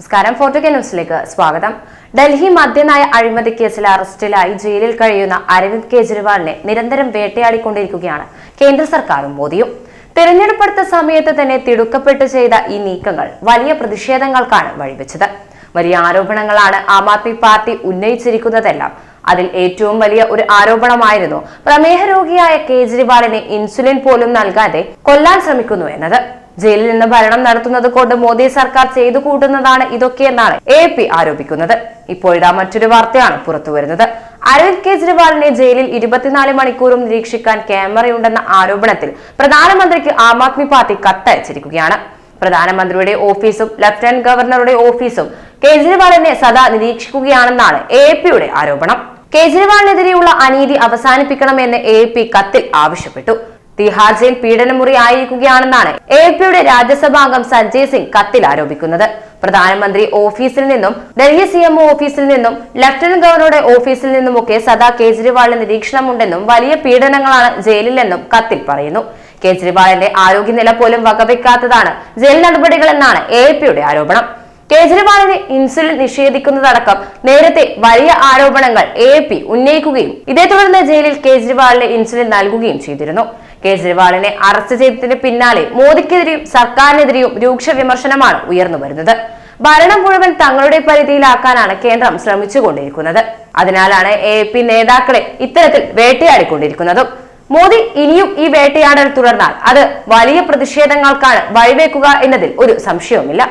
നമസ്കാരം. ഫോർട്ടു കെ ന്യൂസിലേക്ക് സ്വാഗതം. ഡൽഹി മദ്യനായ അഴിമതി കേസിൽ അറസ്റ്റിലായി ജയിലിൽ കഴിയുന്ന അരവിന്ദ് കെജ്രിവാളിനെ നിരന്തരം വേട്ടയാടിക്കൊണ്ടിരിക്കുകയാണ് കേന്ദ്ര സർക്കാരും മോദിയും. തെരഞ്ഞെടുപ്പെടുത്ത സമയത്ത് തന്നെ തിടുക്കപ്പെട്ട് ചെയ്ത ഈ നീക്കങ്ങൾ വലിയ പ്രതിഷേധങ്ങൾക്കാണ് വഴിവെച്ചത്. വലിയ ആരോപണങ്ങളാണ് ആം ആദ്മി പാർട്ടി ഉന്നയിച്ചിരിക്കുന്നതെല്ലാം. അതിൽ ഏറ്റവും വലിയ ഒരു ആരോപണമായിരുന്നു പ്രമേഹ രോഗിയായ കേജ്രിവാളിനെ ഇൻസുലിൻ പോലും നൽകാതെ കൊല്ലാൻ ശ്രമിക്കുന്നു എന്നത്. ജയിലിൽ നിന്ന് ഭരണം നടത്തുന്നത് കൊണ്ട് മോദി സർക്കാർ ചെയ്തു കൂട്ടുന്നതാണ് ഇതൊക്കെയെന്നാണ് എ പി ആരോപിക്കുന്നത്. ഇപ്പോഴിതാ മറ്റൊരു വാർത്തയാണ് പുറത്തുവരുന്നത്. അരവിന്ദ് കെജ്രിവാളിനെ ജയിലിൽ ഇരുപത്തിനാല് മണിക്കൂറും നിരീക്ഷിക്കാൻ ക്യാമറയുണ്ടെന്ന ആരോപണത്തിൽ പ്രധാനമന്ത്രിക്ക് ആം ആദ്മി പാർട്ടി കത്തയച്ചിരിക്കുകയാണ്. പ്രധാനമന്ത്രിയുടെ ഓഫീസും ലഫ്റ്റനന്റ് ഗവർണറുടെ ഓഫീസും കെജ്രിവാളിനെ സദാ നിരീക്ഷിക്കുകയാണെന്നാണ് എ പിയുടെ ആരോപണം. കെജ്രിവാളിനെതിരെയുള്ള അനീതി അവസാനിപ്പിക്കണമെന്ന് എ പി കത്തിൽ ആവശ്യപ്പെട്ടു. തിഹാർ ജയിൽ പീഡനമുറി ആയിരിക്കുകയാണെന്നാണ് എ പിയുടെ രാജ്യസഭാംഗം സഞ്ജയ് സിംഗ് കത്തിൽ ആരോപിക്കുന്നത്. പ്രധാനമന്ത്രി ഓഫീസിൽ നിന്നും ഡൽഹി സി എം ഓഫീസിൽ നിന്നും ലഫ്റ്റനന്റ് ഗവർണറുടെ ഓഫീസിൽ നിന്നുമൊക്കെ സദാ കേജ്രിവാളിന് നിരീക്ഷണമുണ്ടെന്നും വലിയ പീഡനങ്ങളാണ് ജയിലിലെന്നും കത്തിൽ പറയുന്നു. കേജ്രിവാളിന്റെ ആരോഗ്യനില പോലും വകവെക്കാത്തതാണ് ജയിൽ നടപടികളെന്നാണ് എ പിയുടെ ആരോപണം. കേജ്രിവാളിന് ഇൻസുലിൻ നിഷേധിക്കുന്നതടക്കം നേരത്തെ വലിയ ആരോപണങ്ങൾ എ പി ഉന്നയിക്കുകയും ഇതേ തുടർന്ന് ജയിലിൽ കേജ്രിവാളിന് ഇൻസുലിൻ നൽകുകയും ചെയ്തിരുന്നു. കേജ്രിവാളിനെ അറസ്റ്റ് ചെയ്തതിന് പിന്നാലെ മോദിക്കെതിരെയും സർക്കാരിനെതിരെയും രൂക്ഷ വിമർശനമാണ് ഉയർന്നു വരുന്നത്. ഭരണം മുഴുവൻ തങ്ങളുടെ പരിധിയിലാക്കാനാണ് കേന്ദ്രം ശ്രമിച്ചുകൊണ്ടിരിക്കുന്നത്. അതിനാലാണ് എ പി നേതാക്കളെ ഇത്തരത്തിൽ വേട്ടയാടിക്കൊണ്ടിരിക്കുന്നതും. മോദി ഇനിയും ഈ വേട്ടയാടൽ തുടർന്നാൽ അത് വലിയ പ്രതിഷേധങ്ങൾക്കാണ് വഴിവെക്കുക എന്നതിൽ ഒരു സംശയവുമില്ല.